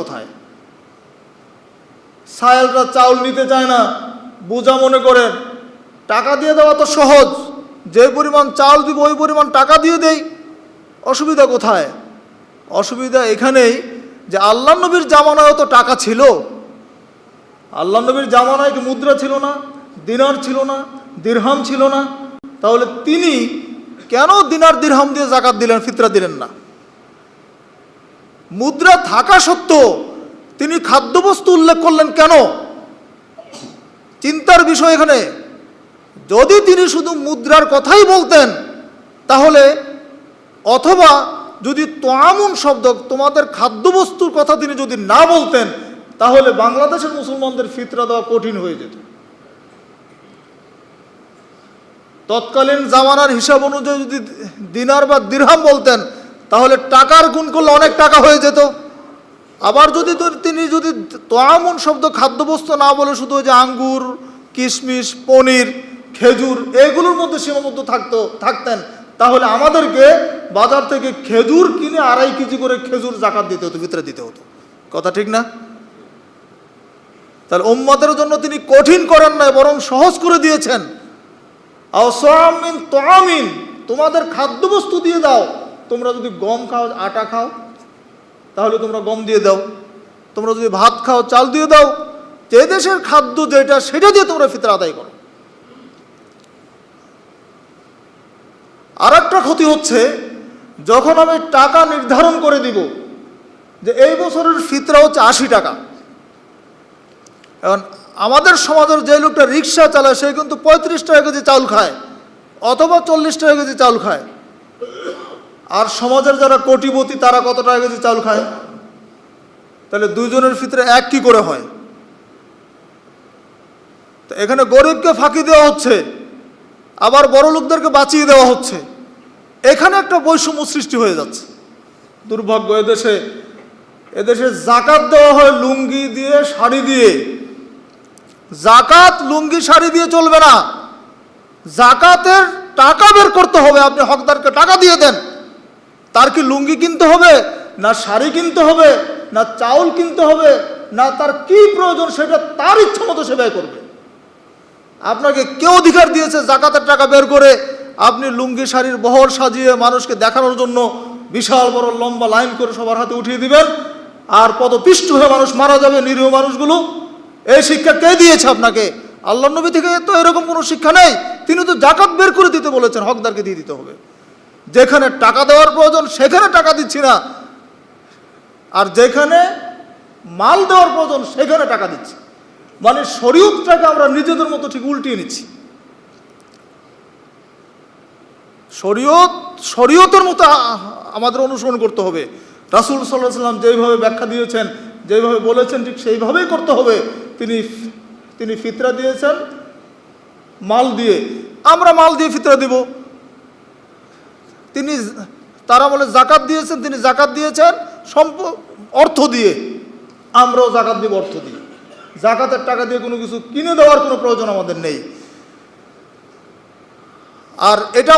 কোথায়? সায়েলরা চাউল নিতে চায় না, বোঝা মনে করেন টাকা দিয়ে দেওয়া তো সহজ, যে পরিমাণ চাল দিব ওই পরিমাণ টাকা দিয়ে দেই, অসুবিধা কোথায়? অসুবিধা এখানেই যে আল্লাহ নবীর জামানায় তো টাকা ছিল। আল্লাহ নবীর জামানায় কি মুদ্রা ছিল না, দিনার ছিল না, দিরহাম ছিল না? তাহলে তিনি কেন দিনার দিরহাম দিয়ে জাকাত দিলেন, ফিতরা দিলেন না? মুদ্রা থাকা সত্ত্বেও তিনি খাদ্যবস্তু উল্লেখ করলেন কেন? চিন্তার বিষয় এখানে। যদি তিনি শুধু মুদ্রার কথাই বলতেন, তাহলে অথবা যদি তোয়ামুন শব্দ তোমাদের খাদ্যবস্তুর কথা তিনি যদি না বলতেন, তাহলে বাংলাদেশের মুসলমানদের ফিতরা দেওয়া কঠিন হয়ে যেত। তৎকালীন জামানার হিসাব অনুযায়ী যদি দিনার বা দিরহাম বলতেন তাহলে টাকার গুণ করলে অনেক টাকা হয়ে যেত। আবার যদি তিনি যদি তোয়ামুন শব্দ খাদ্যবস্তু না বলে শুধু যে আঙ্গুর, কিশমিশ, পনির, খেজুর এগুলোর মধ্যে সীমাবদ্ধ থাকতো, থাকতেন, তাহলে আমাদেরকে বাজার থেকে খেজুর কিনে আড়াই কেজি করে খেজুর জাকাত দিতে হতো, ভিতরে দিতে হতো। কথা ঠিক না? তাহলে উম্মতের জন্য তিনি কঠিন করেন নাই, বরং সহজ করে দিয়েছেন। তোমাদের খাদ্যবস্তু দিয়ে দাও। তোমরা যদি গম খাও, আটা খাও, তাহলে তোমরা গম দিয়ে দাও। তোমরা যদি ভাত খাও, চাল দিয়ে দাও। যে দেশের খাদ্য যেটা, সেটা দিয়ে তোমরা ফিতরা আদায় করো। আর একটা ক্ষতি হচ্ছে, যখন আমি টাকা নির্ধারণ করে দিব, যে এই বছরের ফিতরা হচ্ছে আশি টাকা। এখন আমাদের সমাজের যে লোকটা রিক্সা চালায়, সে কিন্তু পঁয়ত্রিশ টাকা কেজি চাউল খায়, অথবা চল্লিশ টাকা কেজি চাউল খায়। আর সমাজের যারা কোটিপতি, তারা কত টাকা কেজি চাউল খায়? তাহলে দুইজনের ভিতরে এক কি করে হয়? তো এখানে গরিবকে ফাঁকি দেওয়া হচ্ছে, আবার বড় লোকদেরকে বাঁচিয়ে দেওয়া হচ্ছে। এখানে একটা বৈষম্য সৃষ্টি হয়ে যাচ্ছে। দুর্ভাগ্য, এদেশে এদেশে জাকাত দেওয়া হয় লুঙ্গি দিয়ে, শাড়ি দিয়ে। জাকাত, লুঙ্গি, শাড়ি দিয়ে চলবে না। জাকাতের টাকা বের করতে হবে। আপনি হকদারকে টাকা দিয়ে দেন। তার কি লুঙ্গি কিনতে হবে? না শাড়ি কিনতে হবে? না চাউল কিনতে হবে? না তার কি প্রয়োজন সেটা তার ইচ্ছা মতো সে ব্যয় করবে। আপনাকে কেউ অধিকার দিয়েছে জাকাতের টাকা বের করে আপনি লুঙ্গি শাড়ির বহর সাজিয়ে মানুষকে দেখানোর জন্য বিশাল বড় লম্বা লাইন করে সবার হাতে উঠিয়ে দিবেন। আর পদপিষ্ট হয়ে মানুষ মারা যাবে, নিরীহ মানুষগুলো। এই শিক্ষা কে দিয়েছে আপনাকে? আল্লাহ নবী থেকে তো এরকম কোনো শিক্ষা নেই। তিনি তো জাকাত বের করে দিতে বলেছেন, হকদারকে দিয়ে দিতে হবে। যেখানে টাকা দেওয়ার প্রয়োজন, সেখানে টাকা দিচ্ছি না। আর যেখানে মাল দেওয়ার প্রয়োজন, সেখানে টাকা দিচ্ছি। মানে শরীয়তটাকে আমরা নিজেদের মতো ঠিক উল্টিয়ে নিচ্ছি। শরীয়ত, শরীয়তের মতো আমাদের অনুসরণ করতে হবে। রাসুল সাল্লাহ সাল্লাম যেইভাবে ব্যাখ্যা দিয়েছেন, যেইভাবে বলেছেন, ঠিক সেইভাবেই করতে হবে। তিনি তিনি ফিতরা দিয়েছেন মাল দিয়ে। আমরা মাল দিয়ে ফিতরা দিব। তিনি তারা বলে জাকাত দিয়েছেন, তিনি জাকাত দিয়েছেন, সম্প, অর্থ দিয়ে। আমরাও জাকাত দিব, অর্থ দিয়ে। জাকাতের টাকা দিয়ে কোনো কিছু কিনে দেওয়ার কোনো প্রয়োজন আমাদের নেই। আর এটা